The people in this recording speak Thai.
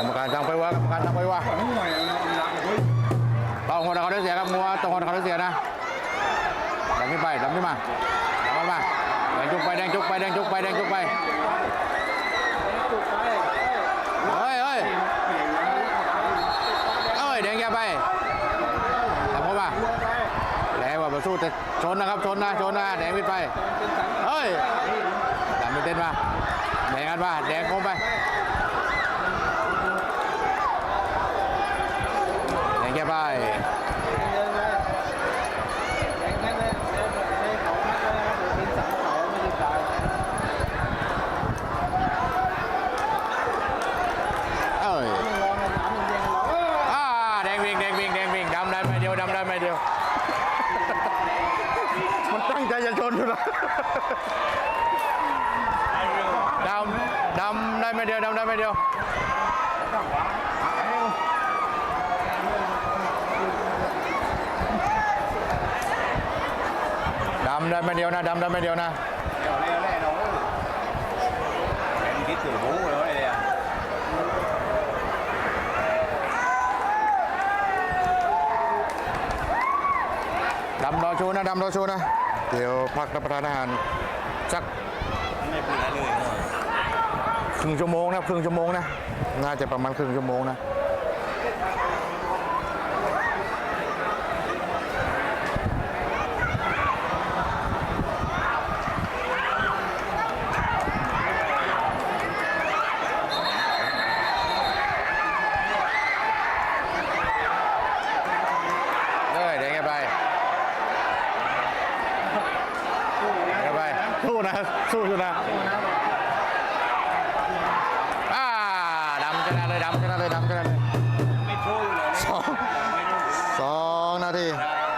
กรรมการสั่งไปว่ากรรมการสั่งไปว่าไม่ไหวแล้วนะเฮ้ยต้องคนเขาได้เสียครับมัวต้องคนเขาได้เสียนะดังขึ้นไปดังขึ้นมาดังขึ้นมาแดงจุกไปแดงจุกไปแดงจุกไปแดงจุกไปเฮ้ยเฮ้ยเอ้ยแดงแกไปเข้ามาแดงว่ามาสู้แต่ชนนะครับชนนะชนนะแดงขึ้นไปเฮ้ยดังไม่เต้นมาแดงกันมาแดงคงไปแดงแกไป เอ้ยอ่าแดง วิ่งแดงวิ่งแดงวิ่งดำได้ไม่เดียวดำได้ไม่เดียว มันตั้งใจจะชนอยู่นะดำดำได้ไม่เดียวดำได้ไม่เดียวดำได้ไม่เดียวนะดำได้ไม่เดียวนะ เดี๋ยวแน่แน่น้องแอนคิดถึงบู๊แล้วเนี่ย ดำรอชูนะดำรอชูนะ เดี๋ยวพักรับประทานอาหารสักไม่พูดอะไรเลยครึ่งชั่วโมงนะครึ่งชั่วโมงนะ น่าจะประมาณครึ่งชั่วโมงนะเลยเดี๋ยวไงไปเดี๋ยวไป สู้นะ สู้อยู่นะอ่าดำชนะเลยดำชนะเลยดำชนะเลย